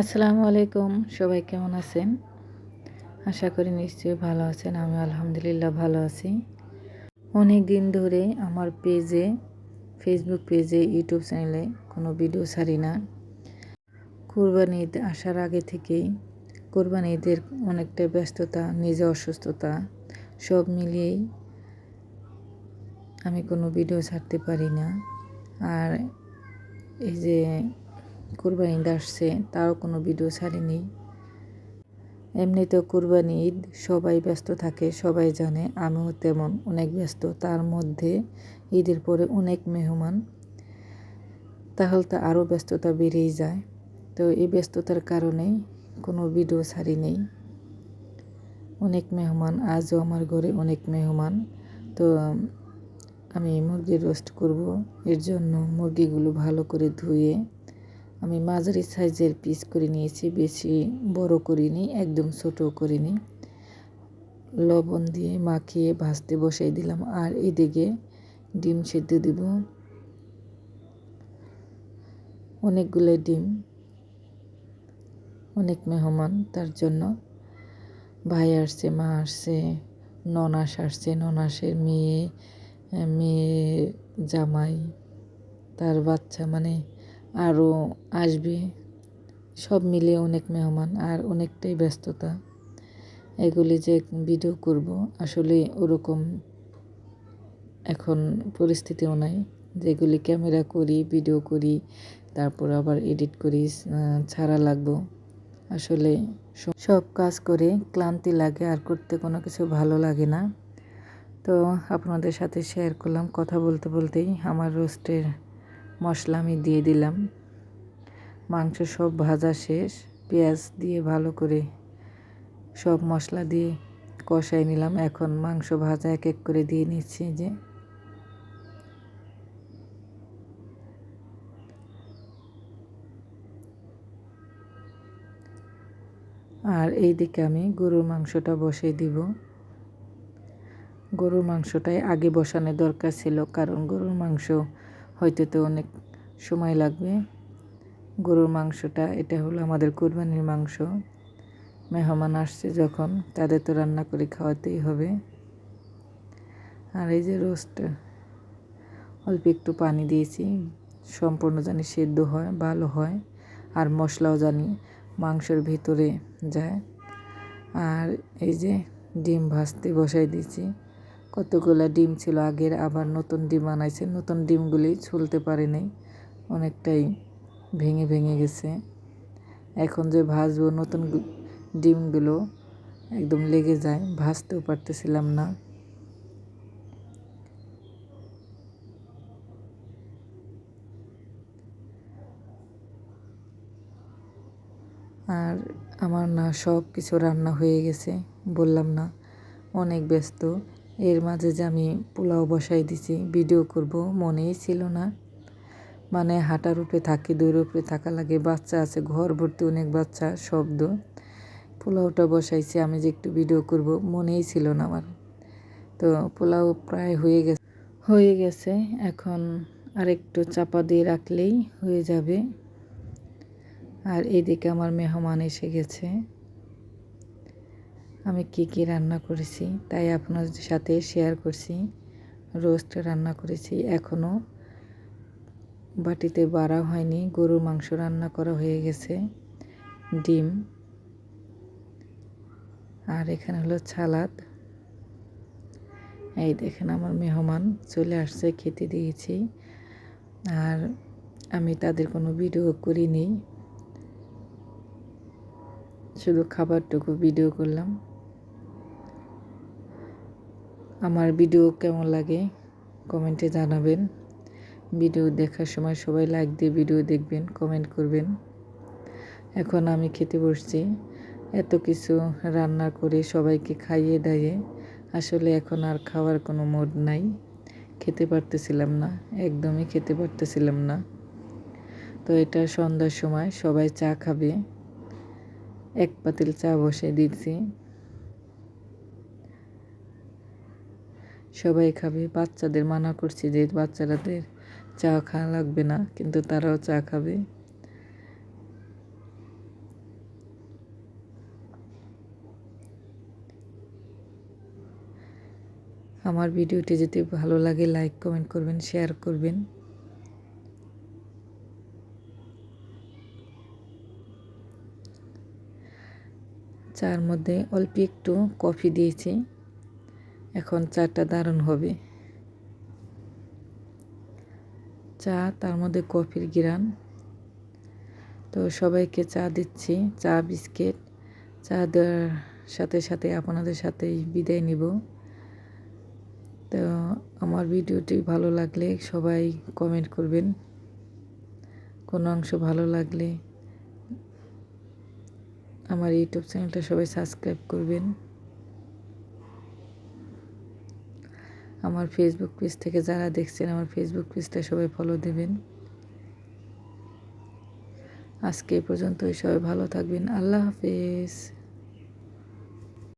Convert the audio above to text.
আসসালামু আলাইকুম, সবাই কেমন আছেন? আশা করি নিশ্চয়ই ভালো আছেন আমি আলহামদুলিল্লাহ ভালো আছি। অনেক দিন ধরে আমার পেজে ফেসবুক পেজে ইউটিউব চ্যানেলে কোনো ভিডিও ছাড়ি না। কোরবানি ঈদ আসার আগে থেকেই কোরবানি ঈদের অনেকটা ব্যস্ততা, নিজে অসুস্থতা, সব মিলিয়েই আমি কোনো ভিডিও ছাড়তে পারি না। আর এই যে কোরবানি ঈদ আসছে, তারও কোনো ভিডিও ছাড়িনি এমনিতেও কোরবানি ঈদ, সবাই ব্যস্ত থাকে, সবাই জানে, আমিও তেমন অনেক ব্যস্ত। তার মধ্যে ঈদের পরে অনেক মেহমান। তাহলে তো আরও ব্যস্ততা বেড়েই যায়। তো এই ব্যস্ততার কারণেই কোনো ভিডিও ছাড়ি নেই। অনেক মেহমান, আজও আমার ঘরে অনেক মেহমান। তো আমি মুরগির রোস্ট করব, এর জন্য মুরগিগুলো ভালো করে ধুয়ে আমি মাঝারি সাইজের পিস করে নিয়েছি, বেশি বড় করিনি, একদম ছোটো করিনি। লবণ দিয়ে মাখিয়ে ভাজতে বসাই দিলাম। আর এদিকে ডিম সেদ্ধ দিব। অনেকগুলো ডিম, অনেক মেহমান, তার জন্য। ভাই আসছে, মা আসছে, ননাস আসছে, ননাসের মেয়ে মেয়ে জামাই, তার বাচ্চা মানে আরও আসবে। সব মিলে অনেক মেহমান আর অনেকটাই ব্যস্ততা। এগুলি যে ভিডিও করব, আসলে ওরকম এখন পরিস্থিতিও নাই। যেগুলি ক্যামেরা করি, ভিডিও করি, তারপর আবার এডিট করি ছাড়া লাগবো। আসলে সব কাজ করে ক্লান্তি লাগে আর করতে কোনো কিছু ভালো লাগে না। তো আপনাদের সাথে শেয়ার করলাম কথা বলতে বলতেই আমার রোস্টের মশলা আমি দিয়ে দিলাম। মাংস সব ভাজা শেষ। পেঁয়াজ দিয়ে ভালো করে সব মশলা দিয়ে কষাই নিলাম। এখন মাংস ভাজা এক এক করে দিয়ে নিচ্ছি যে। আর এই দিকে আমি গরুর মাংসটা বসিয়ে দিব। গরুর মাংসটাই আগে বসানোর দরকার ছিল, কারণ গরুর মাংস হয়তো তো অনেক সময় লাগবে। গরুর মাংসটা, এটা হলো আমাদের কোরবানির মাংস। মেহমান আসছে যখন, তাদের তো রান্না করে খাওয়াতেই হবে। আর এই যে রোস্ট, অল্প একটু পানি দিয়েছি। সম্পূর্ণ জানি সেদ্ধ হয়, ভালো হয়, আর মশলাও জানি মাংসের ভিতরে যায়। আর এই যে ডিম ভাজতে বসাই দিয়েছি। কতগুলো ডিম ছিল আগের, আবার নতুন ডিম আনাইছে। নতুন ডিমগুলি ছুলতে পারে নাই, অনেকটাই ভেঙে ভেঙে গেছে। এখন যে ভাজবো, নতুন ডিমগুলো একদম লেগে যায়, ভাজতেও পারতেছিলাম না। আর আমার না সব কিছু রান্না হয়ে গেছে, বললাম না, অনেক ব্যস্ত। এর মাঝে যে আমি পোলাও বসাই দিছি, ভিডিও করব, মনেই ছিল না। মানে হাঁটার উপরে থাকি দৌড়ের উপরে থাকা লাগে, বাচ্চা আছে, ঘর ভর্তি অনেক বাচ্চা, শব্দ। পোলাওটা বসাইছি, আমি যে একটু ভিডিও করব, মনেই ছিল না আমার। তো পোলাও প্রায় হয়ে গেছে। হয়ে গেছে, এখন আরেকটু চাপা দিয়ে রাখলেই হয়ে যাবে। আর এদিকে আমার মেহমান এসে গেছে। আমি কি কি রান্না করেছি তাই আপনাদের সাথে শেয়ার করছি। রোস্ট রান্না করেছি এখনও বাটিতে বাড়া হয়নি, গরুর মাংস রান্না করা হয়ে গেছে, ডিম, আর এখানে হলো ছালাদ এই দেখেন আমার মেহমান চলে আসছে, খেতে দিয়েছি, আর আমি তাদের কোনো ভিডিও করিনি, শুধু খাবারটুকু ভিডিও করলাম। আমার ভিডিও কেমন লাগে কমেন্টে জানাবেন। ভিডিও দেখার সময় সবাই লাইক দিয়ে ভিডিও দেখবেন কমেন্ট করবেন। এখন আমি খেতে বসছি। এত কিছু রান্না করে সবাইকে খাইয়ে দাইয়ে আসলে এখন আর খাওয়ার কোনো মোড নাই। খেতে পারতেছিলাম না, একদমই খেতে পারতেছিলাম না। তো এটা সন্ধ্যার সময় সবাই চা খাবে। এক পাতিল চা বসে দিচ্ছি সবাই খাবে। বাচ্চাদের মানা করছি যে, বাচ্চারাদের চা খাওয়া লাগবে না, কিন্তু তারাও চা খাবে। আমার ভিডিওটি যদি ভালো লাগে লাইক কমেন্ট করবেন শেয়ার করবেন। চার মধ্যে অল্প একটু কফি দিয়েছি। এখন চাটা দারুণ হবে। চা, তার মধ্যে কফির গিরান। তো সবাইকে চা দিচ্ছি, চা, বিস্কিট। চা দেওয়ার সাথে সাথে আপনাদের সাথেই বিদায় নিব। তো আমার ভিডিওটি ভালো লাগলে সবাই কমেন্ট করবেন। কোনো অংশ ভালো লাগলে আমার ইউটিউব চ্যানেলটা সবাই সাবস্ক্রাইব করবেন। আমার ফেসবুক পেজ থেকে যারা দেখছেন, আমার ফেসবুক পেজটা সবাই ফলো দেবেন। আজকে এ পর্যন্তই, সবাই ভালো থাকবেন। আল্লাহ হাফেজ।